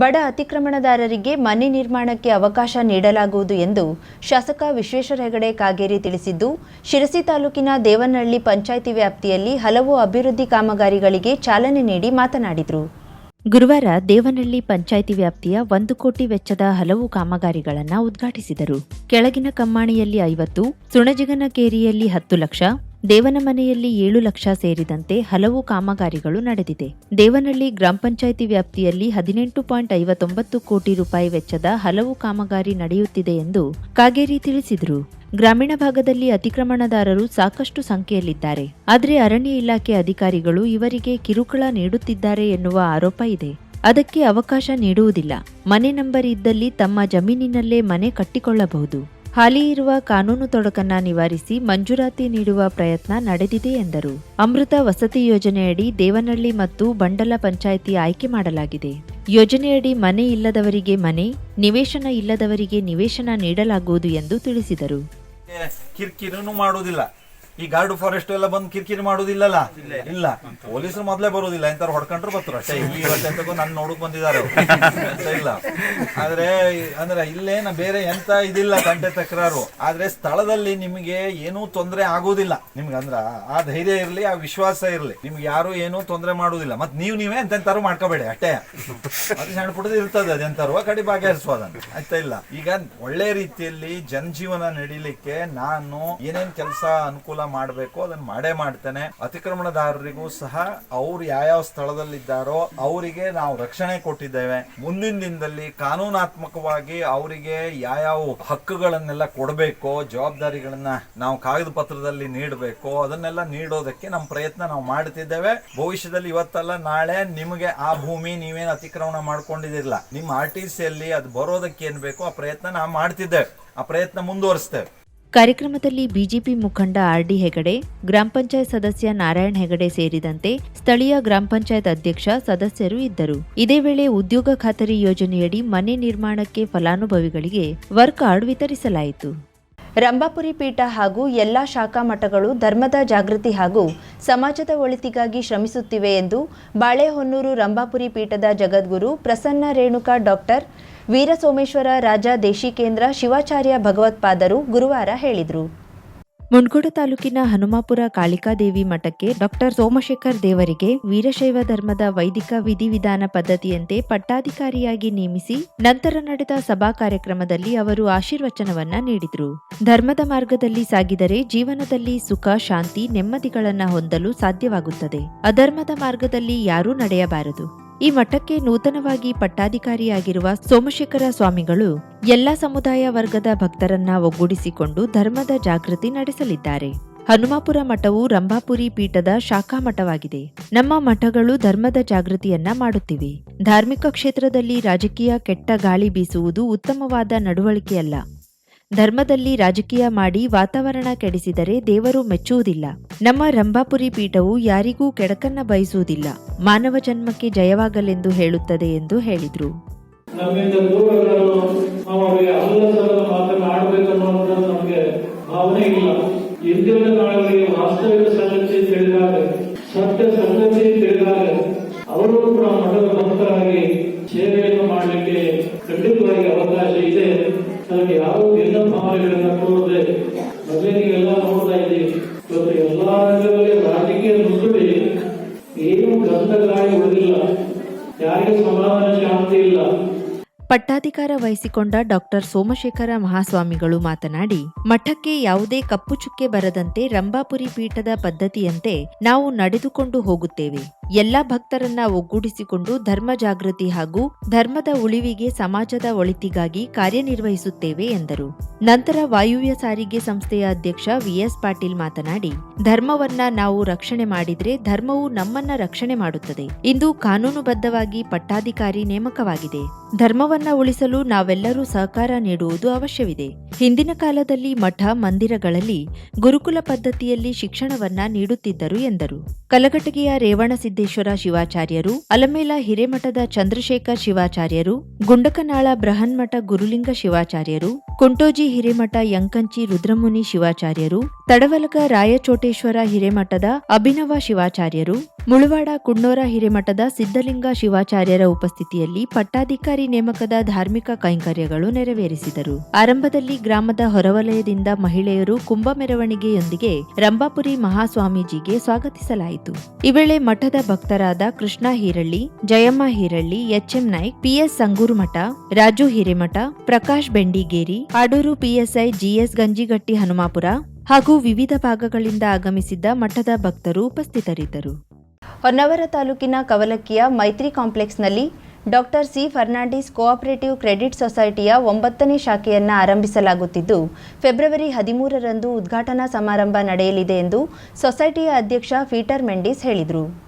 ಬಡ ಅತಿಕ್ರಮಣದಾರರಿಗೆ ಮನೆ ನಿರ್ಮಾಣಕ್ಕೆ ಅವಕಾಶ ನೀಡಲಾಗುವುದು ಎಂದು ಶಾಸಕ ವಿಶ್ವೇಶ್ವರ ಹೆಗಡೆ ಕಾಗೇರಿ ತಿಳಿಸಿದ್ದು, ಶಿರಸಿ ತಾಲೂಕಿನ ದೇವನಹಳ್ಳಿ ಪಂಚಾಯಿತಿ ವ್ಯಾಪ್ತಿಯಲ್ಲಿ ಹಲವು ಅಭಿವೃದ್ಧಿ ಕಾಮಗಾರಿಗಳಿಗೆ ಚಾಲನೆ ನೀಡಿ ಮಾತನಾಡಿದರು. ಗುರುವಾರ ದೇವನಹಳ್ಳಿ ಪಂಚಾಯಿತಿ ವ್ಯಾಪ್ತಿಯ ಒಂದು ಕೋಟಿ ವೆಚ್ಚದ ಹಲವು ಕಾಮಗಾರಿಗಳನ್ನು ಉದ್ಘಾಟಿಸಿದರು. ಕೆಳಗಿನ ಕಮ್ಮಾಣಿಯಲ್ಲಿ ಐವತ್ತು, ಸುಣಜಿಗನಕೇರಿಯಲ್ಲಿ ಹತ್ತು ಲಕ್ಷ ದೇವನಮನೆಯಲ್ಲಿ ಏಳು ಲಕ್ಷ ಸೇರಿದಂತೆ ಹಲವು ಕಾಮಗಾರಿಗಳು ನಡೆದಿದೆ. ದೇವನಹಳ್ಳಿ ಗ್ರಾಮ ಪಂಚಾಯಿತಿ ವ್ಯಾಪ್ತಿಯಲ್ಲಿ ಹದಿನೆಂಟು ಪಾಯಿಂಟ್ ಐವತ್ತೊಂಬತ್ತು ಕೋಟಿ ರೂಪಾಯಿ ವೆಚ್ಚದ ಹಲವು ಕಾಮಗಾರಿ ನಡೆಯುತ್ತಿದೆ ಎಂದು ಕಾಗೇರಿ ತಿಳಿಸಿದರು. ಗ್ರಾಮೀಣ ಭಾಗದಲ್ಲಿ ಅತಿಕ್ರಮಣದಾರರು ಸಾಕಷ್ಟು ಸಂಖ್ಯೆಯಲ್ಲಿದ್ದಾರೆ. ಆದರೆ ಅರಣ್ಯ ಇಲಾಖೆ ಅಧಿಕಾರಿಗಳು ಇವರಿಗೆ ಕಿರುಕುಳ ನೀಡುತ್ತಿದ್ದಾರೆ ಎನ್ನುವ ಆರೋಪ ಇದೆ. ಅದಕ್ಕೆ ಅವಕಾಶ ನೀಡುವುದಿಲ್ಲ. ಮನೆ ನಂಬರ್ ಇದ್ದಲ್ಲಿ ತಮ್ಮ ಜಮೀನಿನಲ್ಲೇ ಮನೆ ಕಟ್ಟಿಕೊಳ್ಳಬಹುದು. ಹಾಲಿ ಇರುವ ಕಾನೂನು ತೊಡಕನ್ನ ನಿವಾರಿಸಿ ಮಂಜೂರಾತಿ ನೀಡುವ ಪ್ರಯತ್ನ ನಡೆದಿದೆ ಎಂದರು. ಅಮೃತ ವಸತಿ ಯೋಜನೆಯಡಿ ದೇವನಹಳ್ಳಿ ಮತ್ತು ಬಂಡಲ ಪಂಚಾಯಿತಿ ಆಯ್ಕೆ ಮಾಡಲಾಗಿದೆ. ಯೋಜನೆಯಡಿ ಮನೆ ಇಲ್ಲದವರಿಗೆ ಮನೆ, ನಿವೇಶನ ಇಲ್ಲದವರಿಗೆ ನಿವೇಶನ ನೀಡಲಾಗುವುದು ಎಂದು ತಿಳಿಸಿದರು. ಮಾಡೋದಿಲ್ಲ ಈ ಗಾರ್ಡ್ ಫಾರೆಸ್ಟ್ ಎಲ್ಲ ಬಂದು ಕಿರಿಕಿರಿ ಮಾಡೋದಿಲ್ಲಲ್ಲ? ಇಲ್ಲ. ಪೊಲೀಸರು ಮೊದ್ಲೇ ಬರೋದಿಲ್ಲ ಎಂತಾರು ಹೊಡ್ಕೊಂಡ್ರು ಬರ್ತಾರೆ ಅಷ್ಟೇ. ಇಲ್ಲಿ ಅಂತ ನನ್ನ ನೋಡಕ್ ಬಂದಿದ್ದಾರೆ ಇಲ್ಲ. ಆದ್ರೆ ಅಂದ್ರೆ ಇಲ್ಲೇನ ಬೇರೆ ಎಂತ ಇದಿಲ್ಲ ಗಂಟೆ ತಕರಾರು. ಆದ್ರೆ ಸ್ಥಳದಲ್ಲಿ ನಿಮಗೆ ಏನೂ ತೊಂದರೆ ಆಗೋದಿಲ್ಲ. ನಿಮ್ಗೆ ಅಂದ್ರ ಆ ಧೈರ್ಯ ಇರ್ಲಿ, ಆ ವಿಶ್ವಾಸ ಇರ್ಲಿ. ನಿಮ್ಗೆ ಯಾರು ಏನೂ ತೊಂದರೆ ಮಾಡೋದಿಲ್ಲ. ಮತ್ ನೀವ್ ನೀವೇ ಎಂತೆಂತಾರು ಮಾಡ್ಕೋಬೇಡಿ ಅಷ್ಟೇ ಅದು ಸಣ್ಣ ಪುಟ್ಟದ ಇರ್ತದೆ ಅದೆಂತಾರು ಕಡಿ ಬಗೆಹರಿಸೋದನ್ನ ಆಯ್ತಾ ಇಲ್ಲ. ಈಗ ಒಳ್ಳೆ ರೀತಿಯಲ್ಲಿ ಜನಜೀವನ ನಡೀಲಿಕ್ಕೆ ನಾನು ಏನೇನ್ ಕೆಲಸ ಅನುಕೂಲ ಮಾಡಬೇಕು, ಅದನ್ನ ಮಾಡೇ ಮಾಡ್ತೇನೆ. ಅತಿಕ್ರಮಣದಾರರಿಗೂ ಸಹ ಅವ್ರು ಯಾವ್ಯಾವ ಸ್ಥಳದಲ್ಲಿದ್ದಾರೋ ಅವರಿಗೆ ನಾವು ರಕ್ಷಣೆ ಕೊಟ್ಟಿದ್ದೇವೆ. ಮುಂದಿನ ದಿನದಲ್ಲಿ ಕಾನೂನಾತ್ಮಕವಾಗಿ ಅವರಿಗೆ ಯಾವ್ಯಾವ ಹಕ್ಕುಗಳನ್ನೆಲ್ಲ ಕೊಡಬೇಕು, ಜವಾಬ್ದಾರಿಗಳನ್ನ ನಾವು ಕಾಗದ ಪತ್ರದಲ್ಲಿ ನೀಡಬೇಕು, ಅದನ್ನೆಲ್ಲ ನೀಡೋದಕ್ಕೆ ನಮ್ಮ ಪ್ರಯತ್ನ ನಾವು ಮಾಡ್ತಿದ್ದೇವೆ. ಭವಿಷ್ಯದಲ್ಲಿ ಇವತ್ತಲ್ಲ, ನಾಳೆ ನಿಮಗೆ ಆ ಭೂಮಿ ನೀವೇನು ಅತಿಕ್ರಮಣ ಮಾಡ್ಕೊಂಡಿದಿರಲ್ಲ ನಿಮ್ಮ ಆರ್ ಟಿ ಸಿಯಲ್ಲಿ ಅದು ಬರೋದಕ್ಕೆ ಏನ್ ಬೇಕೋ ಆ ಪ್ರಯತ್ನ ನಾವು ಮಾಡ್ತಿದ್ದೇವೆ. ಆ ಪ್ರಯತ್ನ ಮುಂದುವರಿಸ್ತೇವೆ. ಕಾರ್ಯಕ್ರಮದಲ್ಲಿ ಬಿಜೆಪಿ ಮುಖಂಡ ಆರ್ ಡಿ ಹೆಗಡೆ, ಗ್ರಾಮ ಪಂಚಾಯತ್ ಸದಸ್ಯ ನಾರಾಯಣ್ ಹೆಗಡೆ ಸೇರಿದಂತೆ ಸ್ಥಳೀಯ ಗ್ರಾಮ ಪಂಚಾಯತ್ ಅಧ್ಯಕ್ಷ ಸದಸ್ಯರು ಇದ್ದರು. ಇದೇ ವೇಳೆ ಉದ್ಯೋಗ ಖಾತರಿ ಯೋಜನೆಯಡಿ ಮನೆ ನಿರ್ಮಾಣಕ್ಕೆ ಫಲಾನುಭವಿಗಳಿಗೆ ವರ್ಕ್ ಕಾರ್ಡ್ ವಿತರಿಸಲಾಯಿತು. ರಂಭಾಪುರಿ ಪೀಠ ಹಾಗೂ ಎಲ್ಲಾ ಶಾಖಾ ಮಠಗಳು ಧರ್ಮದ ಜಾಗೃತಿ ಹಾಗೂ ಸಮಾಜದ ಒಳಿತಿಗಾಗಿ ಶ್ರಮಿಸುತ್ತಿವೆ ಎಂದು ಬಾಳೆಹೊನ್ನೂರು ರಂಭಾಪುರಿ ಪೀಠದ ಜಗದ್ಗುರು ಪ್ರಸನ್ನ ರೇಣುಕಾ ಡಾಕ್ಟರ್ ವೀರಸೋಮೇಶ್ವರ ರಾಜ ದೇಶಿಕೇಂದ್ರ ಶಿವಾಚಾರ್ಯ ಭಗವತ್ಪಾದರು ಗುರುವಾರ ಹೇಳಿದರು. ಮುಂಡ್ಗೋಡ ತಾಲೂಕಿನ ಹನುಮಾಪುರ ಕಾಳಿಕಾದೇವಿ ಮಠಕ್ಕೆ ಡಾಕ್ಟರ್ ಸೋಮಶೇಖರ್ ದೇವರಿಗೆ ವೀರಶೈವ ಧರ್ಮದ ವೈದಿಕ ವಿಧಿವಿಧಾನ ಪದ್ಧತಿಯಂತೆ ಪಟ್ಟಾಧಿಕಾರಿಯಾಗಿ ನೇಮಿಸಿ ನಂತರ ನಡೆದ ಸಭಾ ಕಾರ್ಯಕ್ರಮದಲ್ಲಿ ಅವರು ಆಶೀರ್ವಚನವನ್ನ ನೀಡಿದರು. ಧರ್ಮದ ಮಾರ್ಗದಲ್ಲಿ ಸಾಗಿದರೆ ಜೀವನದಲ್ಲಿ ಸುಖ, ಶಾಂತಿ, ನೆಮ್ಮದಿಗಳನ್ನ ಹೊಂದಲು ಸಾಧ್ಯವಾಗುತ್ತದೆ. ಅಧರ್ಮದ ಮಾರ್ಗದಲ್ಲಿ ಯಾರೂ ನಡೆಯಬಾರದು. ಈ ಮಠಕ್ಕೆ ನೂತನವಾಗಿ ಪಟ್ಟಾಧಿಕಾರಿಯಾಗಿರುವ ಸೋಮಶೇಖರ ಸ್ವಾಮಿಗಳು ಎಲ್ಲ ಸಮುದಾಯ ವರ್ಗದ ಭಕ್ತರನ್ನ ಒಗ್ಗೂಡಿಸಿಕೊಂಡು ಧರ್ಮದ ಜಾಗೃತಿ ನಡೆಸಲಿದ್ದಾರೆ. ಹನುಮಾಪುರ ಮಠವು ರಂಭಾಪುರಿ ಪೀಠದ ಶಾಖಾ ಮಠವಾಗಿದೆ. ನಮ್ಮ ಮಠಗಳು ಧರ್ಮದ ಜಾಗೃತಿಯನ್ನ ಮಾಡುತ್ತಿವೆ. ಧಾರ್ಮಿಕ ಕ್ಷೇತ್ರದಲ್ಲಿ ರಾಜಕೀಯ ಕೆಟ್ಟ ಗಾಳಿ ಬೀಸುವುದು ಉತ್ತಮವಾದ ನಡವಳಿಕೆಯಲ್ಲ. ಧರ್ಮದಲ್ಲಿ ರಾಜಕೀಯ ಮಾಡಿ ವಾತಾವರಣ ಕೆಡಿಸಿದರೆ ದೇವರು ಮೆಚ್ಚುವುದಿಲ್ಲ. ನಮ್ಮ ರಂಭಾಪುರಿ ಪೀಠವು ಯಾರಿಗೂ ಕೆಡಕನ್ನ ಬಯಸುವುದಿಲ್ಲ. ಮಾನವ ಜನ್ಮಕ್ಕೆ ಜಯವಾಗಲೆಂದು ಹೇಳುತ್ತದೆ ಎಂದು ಹೇಳಿದ್ರು. ಕಾಲದಲ್ಲಿ ದೂರ ಇಲ್ಲ. ಪಟ್ಟಾಧಿಕಾರ ವಹಿಸಿಕೊಂಡ ಡಾಕ್ಟರ್ ಸೋಮಶೇಖರ ಮಹಾಸ್ವಾಮಿಗಳು ಮಾತನಾಡಿ, ಮಠಕ್ಕೆ ಯಾವುದೇ ಕಪ್ಪು ಚುಕ್ಕೆ ಬರದಂತೆ ರಂಭಾಪುರಿ ಪೀಠದ ಪದ್ಧತಿಯಂತೆ ನಾವು ನಡೆದುಕೊಂಡು ಹೋಗುತ್ತೇವೆ. ಎಲ್ಲ ಭಕ್ತರನ್ನ ಒಗ್ಗೂಡಿಸಿಕೊಂಡು ಧರ್ಮ ಜಾಗೃತಿ ಹಾಗೂ ಧರ್ಮದ ಉಳಿವಿಗೆ ಸಮಾಜದ ಒಳಿತಿಗಾಗಿ ಕಾರ್ಯನಿರ್ವಹಿಸುತ್ತೇವೆ ಎಂದರು. ನಂತರ ವಾಯುವ್ಯ ಸಾರಿಗೆ ಸಂಸ್ಥೆಯ ಅಧ್ಯಕ್ಷ ವಿಎಸ್ ಪಾಟೀಲ್ ಮಾತನಾಡಿ, ಧರ್ಮವನ್ನ ನಾವು ರಕ್ಷಣೆ ಮಾಡಿದ್ರೆ ಧರ್ಮವು ನಮ್ಮನ್ನ ರಕ್ಷಣೆ ಮಾಡುತ್ತದೆ. ಇಂದು ಕಾನೂನುಬದ್ಧವಾಗಿ ಪಟ್ಟಾಧಿಕಾರಿ ನೇಮಕವಾಗಿದೆ. ಧರ್ಮವನ್ನ ಉಳಿಸಲು ನಾವೆಲ್ಲರೂ ಸಹಕಾರ ನೀಡುವುದು ಅವಶ್ಯವಿದೆ. ಹಿಂದಿನ ಕಾಲದಲ್ಲಿ ಮಠ, ಮಂದಿರಗಳಲ್ಲಿ ಗುರುಕುಲ ಪದ್ಧತಿಯಲ್ಲಿ ಶಿಕ್ಷಣವನ್ನ ನೀಡುತ್ತಿದ್ದರು ಎಂದರು. ಕಲಘಟಗಿಯ ರೇವಣಸಿದ್ದೇಶ್ವರ ಶಿವಾಚಾರ್ಯರು ಅಲಮೇಲ ಹಿರೇಮಠದ ಚಂದ್ರಶೇಖರ್ ಶಿವಾಚಾರ್ಯರು ಗುಂಡಕನಾಳ ಬೃಹನ್ಮಠ ಗುರುಲಿಂಗ ಶಿವಾಚಾರ್ಯರು ಕುಂಟೋಜಿ ಹಿರೇಮಠ ಯಂಕಂಚಿ ರುದ್ರಮುನಿ ಶಿವಾಚಾರ್ಯರು, ತಡವಲಕ ರಾಯಚೋಟೇಶ್ವರ ಹಿರೇಮಠದ ಅಭಿನವ ಶಿವಾಚಾರ್ಯರು, ಮುಳುವಾಡ ಕುಣ್ಣೋರ ಹಿರೇಮಠದ ಸಿದ್ಧಲಿಂಗ ಶಿವಾಚಾರ್ಯರ ಉಪಸ್ಥಿತಿಯಲ್ಲಿ ಪಟ್ಟಾಧಿಕಾರಿ ನೇಮಕದ ಧಾರ್ಮಿಕ ಕೈಂಕರ್ಯಗಳು ನೆರವೇರಿಸಿದರು. ಆರಂಭದಲ್ಲಿ ಗ್ರಾಮದ ಹೊರವಲಯದಿಂದ ಮಹಿಳೆಯರು ಕುಂಭ ಮೆರವಣಿಗೆಯೊಂದಿಗೆ ರಂಭಾಪುರಿ ಮಹಾಸ್ವಾಮೀಜಿಗೆ ಸ್ವಾಗತಿಸಲಾಯಿತು. ಈ ವೇಳೆ ಮಠದ ಭಕ್ತರಾದ Krishna Heeralli, Jayamma Heeralli, H M Naik, P S Sangurumath Raju Hiremath, Prakash Bendigeri Adur P S I G S Ganjigatti Hanumapura ಹಾಗೂ ವಿವಿಧ ಭಾಗಗಳಿಂದ ಆಗಮಿಸಿದ್ದ ಮಠದ ಭಕ್ತರು ಉಪಸ್ಥಿತರಿದ್ದರು. ಹೊನ್ನವರ ತಾಲೂಕಿನ ಕವಲಕ್ಕಿಯ Maitri ಕಾಂಪ್ಲೆಕ್ಸ್ನಲ್ಲಿ doctor C Fernandes cooperative credit ಸೊಸೈಟಿಯ ಒಂಬತ್ತನೇ ಶಾಖೆಯನ್ನು ಆರಂಭಿಸಲಾಗುತ್ತಿದ್ದು, ಫೆಬ್ರವರಿ ಹದಿಮೂರರಂದು ಉದ್ಘಾಟನಾ ಸಮಾರಂಭ ನಡೆಯಲಿದೆ ಎಂದು ಸೊಸೈಟಿಯ ಅಧ್ಯಕ್ಷ ಪೀಟರ್ ಮೆಂಡಿಸ್ ಹೇಳಿದರು.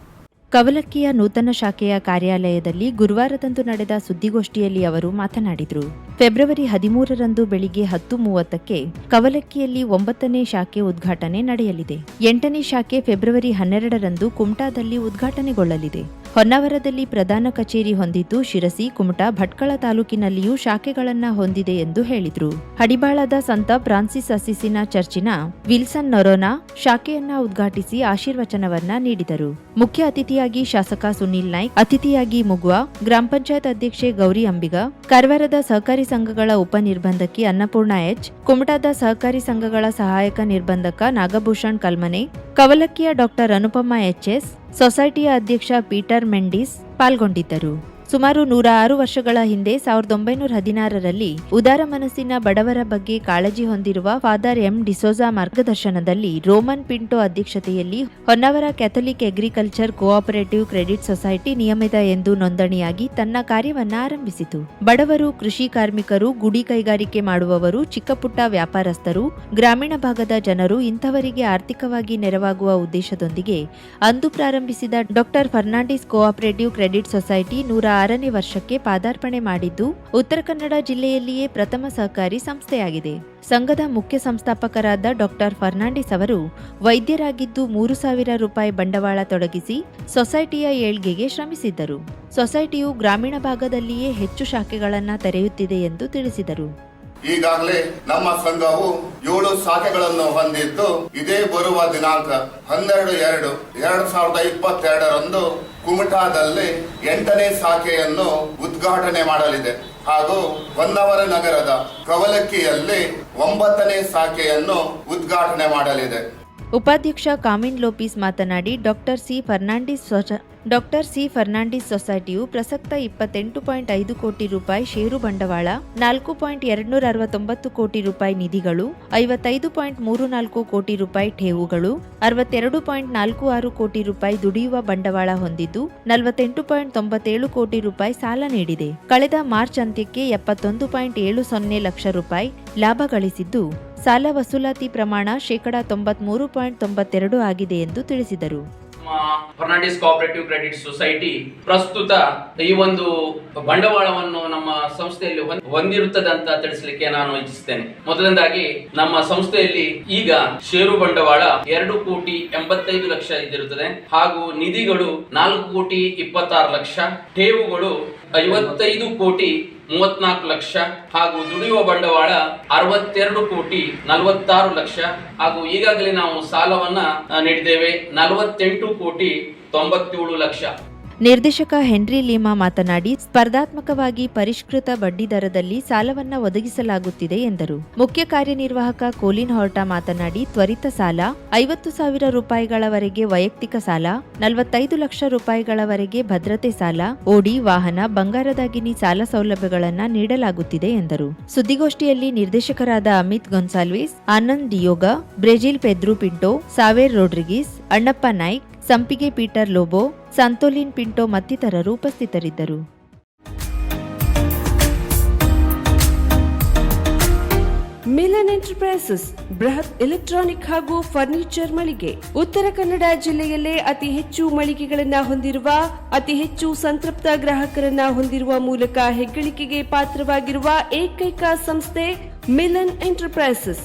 ಕವಲಕ್ಕಿಯ ನೂತನ ಶಾಖೆಯ ಕಾರ್ಯಾಲಯದಲ್ಲಿ ಗುರುವಾರದಂದು ನಡೆದ ಸುದ್ದಿಗೋಷ್ಠಿಯಲ್ಲಿ ಅವರು ಮಾತನಾಡಿದರು. ಫೆಬ್ರವರಿ ಹದಿಮೂರರಂದು ಬೆಳಿಗ್ಗೆ ಹತ್ತು ಮೂವತ್ತಕ್ಕೆ ಕವಲಕ್ಕಿಯಲ್ಲಿ ಒಂಬತ್ತನೇ ಶಾಖೆ ಉದ್ಘಾಟನೆ ನಡೆಯಲಿದೆ. ಎಂಟನೇ ಶಾಖೆ ಫೆಬ್ರವರಿ ಹನ್ನೆರಡರಂದು ಕುಮಟಾದಲ್ಲಿ ಉದ್ಘಾಟನೆಗೊಳ್ಳಲಿದೆ. ಹೊನ್ನಾವರದಲ್ಲಿ ಪ್ರಧಾನ ಕಚೇರಿ ಹೊಂದಿದ್ದು ಶಿರಸಿ, ಕುಮಟಾ, ಭಟ್ಕಳ ತಾಲೂಕಿನಲ್ಲಿಯೂ ಶಾಖೆಗಳನ್ನ ಹೊಂದಿದೆ ಎಂದು ಹೇಳಿದರು. ಹಡಿಬಾಳದ ಸಂತ ಫ್ರಾನ್ಸಿಸ್ ಅಸಿಸಿನ ಚರ್ಚಿನ ವಿಲ್ಸನ್ ನೊರೋನಾ ಶಾಖೆಯನ್ನ ಉದ್ಘಾಟಿಸಿ ಆಶೀರ್ವಚನವನ್ನ ನೀಡಿದರು. ಮುಖ್ಯ ಅತಿಥಿಯಾಗಿ ಶಾಸಕ ಸುನೀಲ್ ನಾಯ್ಕ್, ಅತಿಥಿಯಾಗಿ ಮುಗುವ ಗ್ರಾಮ ಪಂಚಾಯತ್ ಅಧ್ಯಕ್ಷೆ ಗೌರಿ ಅಂಬಿಗ, ಕಾರವಾರದ ಸಹಕಾರಿ ಸಂಘಗಳ ಉಪ ನಿರ್ಬಂಧಕಿ ಅನ್ನಪೂರ್ಣ ಎಚ್, ಕುಮಟಾದ ಸಹಕಾರಿ ಸಂಘಗಳ ಸಹಾಯಕ ನಿರ್ಬಂಧಕ ನಾಗಭೂಷಣ್ ಕಲ್ಮನೆ, ಕವಲಕ್ಕಿಯ ಡಾಕ್ಟರ್ ಅನುಪಮ ಎಚ್ಎಸ್ ಸೊಸೈಟಿಯ ಅಧ್ಯಕ್ಷ ಪೀಟರ್ ಮೆಂಡಿಸ್ ಪಾಲ್ಗೊಂಡಿದ್ದರು. ಸುಮಾರು ನೂರ ಆರು ವರ್ಷಗಳ ಹಿಂದೆ ಸಾವಿರದ ಒಂಬೈನೂರ ಹದಿನಾರರಲ್ಲಿ ಉದಾರ ಮನಸ್ಸಿನ ಬಡವರ ಬಗ್ಗೆ ಕಾಳಜಿ ಹೊಂದಿರುವ ಫಾದರ್ ಎಂ ಡಿಸೋಜಾ ಮಾರ್ಗದರ್ಶನದಲ್ಲಿ ರೋಮನ್ ಪಿಂಟೋ ಅಧ್ಯಕ್ಷತೆಯಲ್ಲಿ Honnavar Catholic agriculture cooperative credit society ನಿಯಮಿತ ಎಂದು ನೋಂದಣಿಯಾಗಿ ತನ್ನ ಕಾರ್ಯವನ್ನು ಆರಂಭಿಸಿತು. ಬಡವರು, ಕೃಷಿ ಕಾರ್ಮಿಕರು, ಗುಡಿ ಕೈಗಾರಿಕೆ ಮಾಡುವವರು, ಚಿಕ್ಕಪುಟ್ಟ ವ್ಯಾಪಾರಸ್ಥರು, ಗ್ರಾಮೀಣ ಭಾಗದ ಜನರು ಇಂಥವರಿಗೆ ಆರ್ಥಿಕವಾಗಿ ನೆರವಾಗುವ ಉದ್ದೇಶದೊಂದಿಗೆ ಅಂದು ಪ್ರಾರಂಭಿಸಿದ doctor Fernandes cooperative credit society ನೂರ ಆರನೇ ವರ್ಷಕ್ಕೆ ಪಾದಾರ್ಪಣೆ ಮಾಡಿದ್ದು ಉತ್ತರ ಕನ್ನಡ ಜಿಲ್ಲೆಯಲ್ಲಿಯೇ ಪ್ರಥಮ ಸಹಕಾರಿ ಸಂಸ್ಥೆಯಾಗಿದೆ. ಸಂಘದ ಮುಖ್ಯ ಸಂಸ್ಥಾಪಕರಾದ ಡಾಕ್ಟರ್ ಫರ್ನಾಂಡಿಸ್ ಅವರು ವೈದ್ಯರಾಗಿದ್ದು ಮೂರು ಸಾವಿರ ರೂಪಾಯಿ ಬಂಡವಾಳ ತೊಡಗಿಸಿ ಸೊಸೈಟಿಯ ಏಳ್ಗೆಗೆ ಶ್ರಮಿಸಿದ್ದರು. ಸೊಸೈಟಿಯು ಗ್ರಾಮೀಣ ಭಾಗದಲ್ಲಿಯೇ ಹೆಚ್ಚು ಶಾಖೆಗಳನ್ನು ತೆರೆಯುತ್ತಿದೆ ಎಂದು ತಿಳಿಸಿದರು. ಈಗಾಗಲೇ ನಮ್ಮ ಸಂಘವು ಏಳು ಶಾಖೆಗಳನ್ನು ಹೊಂದಿದ್ದು ಇದೇ ಬರುವ ದಿನಾಂಕ ಹನ್ನೆರಡು ಎರಡು ಎರಡ್ ಸಾವಿರದ ಇಪ್ಪತ್ತೆರಡರಂದು ಕುಮಟಾದಲ್ಲಿ ಎಂಟನೇ ಶಾಖೆಯನ್ನು ಉದ್ಘಾಟನೆ ಮಾಡಲಿದೆ. ಹಾಗೂ ಹೊನ್ನವರ ನಗರದ ಕವಲಕ್ಕಿಯಲ್ಲಿ ಒಂಬತ್ತನೇ ಶಾಖೆಯನ್ನು ಉದ್ಘಾಟನೆ ಮಾಡಲಿದೆ. ಉಪಾಧ್ಯಕ್ಷ ಕಾಮಿನ್ ಲೋಪಿಸ್ ಮಾತನಾಡಿ ಡಾಕ್ಟರ್ ಸಿ ಫರ್ನಾಂಡಿಸ್ ಸೊಸ- ಡಾಕ್ಟರ್ ಸಿ ಫರ್ನಾಂಡಿಸ್ ಸೊಸೈಟಿಯು ಪ್ರಸಕ್ತ ಇಪ್ಪತ್ತೆಂಟು ಪಾಯಿಂಟ್ ಐದು ಕೋಟಿ ರೂಪಾಯಿ ಷೇರು ಬಂಡವಾಳ, ನಾಲ್ಕು ಪಾಯಿಂಟ್ ಎರಡ್ನೂರ ಅರವತ್ತೊಂಬತ್ತು ಕೋಟಿ ರೂಪಾಯಿ ನಿಧಿಗಳು, ಐವತ್ತೈದು ಪಾಯಿಂಟ್ ಮೂರು ನಾಲ್ಕು ಕೋಟಿ ರೂಪಾಯಿ ಠೇವುಗಳು, ಅರವತ್ತೆರಡು ಪಾಯಿಂಟ್ ನಾಲ್ಕು ಆರು ಕೋಟಿ ರೂಪಾಯಿ ದುಡಿಯುವ ಬಂಡವಾಳ ಹೊಂದಿದ್ದು, ನಲವತ್ತೆಂಟು ಪಾಯಿಂಟ್ ತೊಂಬತ್ತೇಳು ಕೋಟಿ ರೂಪಾಯಿ ಸಾಲ ನೀಡಿದೆ. ಕಳೆದ ಮಾರ್ಚ್ ಅಂತ್ಯಕ್ಕೆ ಎಪ್ಪತ್ತೊಂದು ಪಾಯಿಂಟ್ ಏಳು ಸೊನ್ನೆ ಲಕ್ಷ ರೂಪಾಯಿ ಲಾಭ ಗಳಿಸಿದ್ದು ಸಾಲ ವಸೂಲಾತಿ ಪ್ರಮಾಣ ಶೇಕಡಾ ತೊಂಬತ್ಮೂರು ಪಾಯಿಂಟ್ ತೊಂಬತ್ತೆರಡು ಆಗಿದೆ ಎಂದು ತಿಳಿಸಿದರು. ಫರ್ನಾಂಡಿಸ್ ಕೋಆಪರೇಟಿವ್ ಕ್ರೆಡಿಟ್ ಸೊಸೈಟಿ ಪ್ರಸ್ತುತ ಈ ಒಂದು ಬಂಡವಾಳವನ್ನು ನಮ್ಮ ಸಂಸ್ಥೆಯಲ್ಲಿ ಹೊಂದ್- ಹೊಂದಿರುತ್ತದೆ ಅಂತ ತಿಳಿಸಲಿಕ್ಕೆ ನಾನು ಇಚ್ಛಿಸ್ತೇನೆ. ಮೊದಲನೇದಾಗಿ, ನಮ್ಮ ಸಂಸ್ಥೆಯಲ್ಲಿ ಈಗ ಷೇರು ಬಂಡವಾಳ ಎರಡು ಕೋಟಿ ಎಂಬತ್ತೈದು ಲಕ್ಷ ಇದ್ದಿರುತ್ತದೆ. ಹಾಗೂ ನಿಧಿಗಳು ನಾಲ್ಕು ಕೋಟಿ ಇಪ್ಪತ್ತಾರು ಲಕ್ಷ. ಠೇವುಗಳು ಐವತ್ತೈದು ಕೋಟಿ ಮೂವತ್ನಾಲ್ಕು ಲಕ್ಷ ಹಾಗೂ ದುಡಿಯುವ ಬಂಡವಾಳ ಅರವತ್ತೆರಡು ಕೋಟಿ ನಲವತ್ತಾರು ಲಕ್ಷ. ಹಾಗೂ ಈಗಾಗಲೇ ನಾವು ಸಾಲವನ್ನ ನೀಡಿದ್ದೇವೆ. ನಲವತ್ತೆಂಟು ಕೋಟಿ ತೊಂಬತ್ತೇಳು ಲಕ್ಷ. ನಿರ್ದೇಶಕ ಹೆನ್ರಿ ಲೀಮಾ ಮಾತನಾಡಿ, ಸ್ಪರ್ಧಾತ್ಮಕವಾಗಿ ಪರಿಷ್ಕೃತ ಬಡ್ಡಿ ದರದಲ್ಲಿ ಸಾಲವನ್ನ ಒದಗಿಸಲಾಗುತ್ತಿದೆ ಎಂದರು. ಮುಖ್ಯ ಕಾರ್ಯನಿರ್ವಾಹಕ ಕೋಲಿನ್ ಹೊರಟ ಮಾತನಾಡಿ, ತ್ವರಿತ ಸಾಲ, ಐವತ್ತು ಸಾವಿರ ರೂಪಾಯಿಗಳವರೆಗೆ ವೈಯಕ್ತಿಕ ಸಾಲ, ನಲವತ್ತೈದು ಲಕ್ಷ ರೂಪಾಯಿಗಳವರೆಗೆ ಭದ್ರತೆ ಸಾಲ, ಓಡಿ, ವಾಹನ ಬಂಗಾರದಾಗಿನಿ ಸಾಲ ಸೌಲಭ್ಯಗಳನ್ನು ನೀಡಲಾಗುತ್ತಿದೆ ಎಂದರು. ಸುದ್ದಿಗೋಷ್ಠಿಯಲ್ಲಿ ನಿರ್ದೇಶಕರಾದ Amit Gonsalves Anand ಡಿಯೋಗ, Brazil Pedro Pinto, ಸಾವೇರ್ ರೋಡ್ರಿಗಿಸ್, Annappa Naik Sampige Peter Lobo, ಸಂತೋಲಿನ್ Pinto ಮತ್ತಿತರರು ಉಪಸ್ಥಿತರಿದ್ದರು. ಮಿಲನ್ ಎಂಟರ್ಪ್ರೈಸಸ್, ಬೃಹತ್ ಎಲೆಕ್ಟ್ರಾನಿಕ್ ಹಾಗೂ ಫರ್ನಿಚರ್ ಮಳಿಗೆ. ಉತ್ತರ ಕನ್ನಡ ಜಿಲ್ಲೆಯಲ್ಲೇ ಅತಿ ಹೆಚ್ಚು ಮಳಿಗೆಗಳನ್ನ ಹೊಂದಿರುವ, ಅತಿ ಹೆಚ್ಚು ಸಂತೃಪ್ತ ಗ್ರಾಹಕರನ್ನ ಹೊಂದಿರುವ ಮೂಲಕ ಹೆಗ್ಗಳಿಕೆಗೆ ಪಾತ್ರವಾಗಿರುವ ಏಕೈಕ ಸಂಸ್ಥೆ ಮಿಲನ್ ಎಂಟರ್ಪ್ರೈಸಸ್.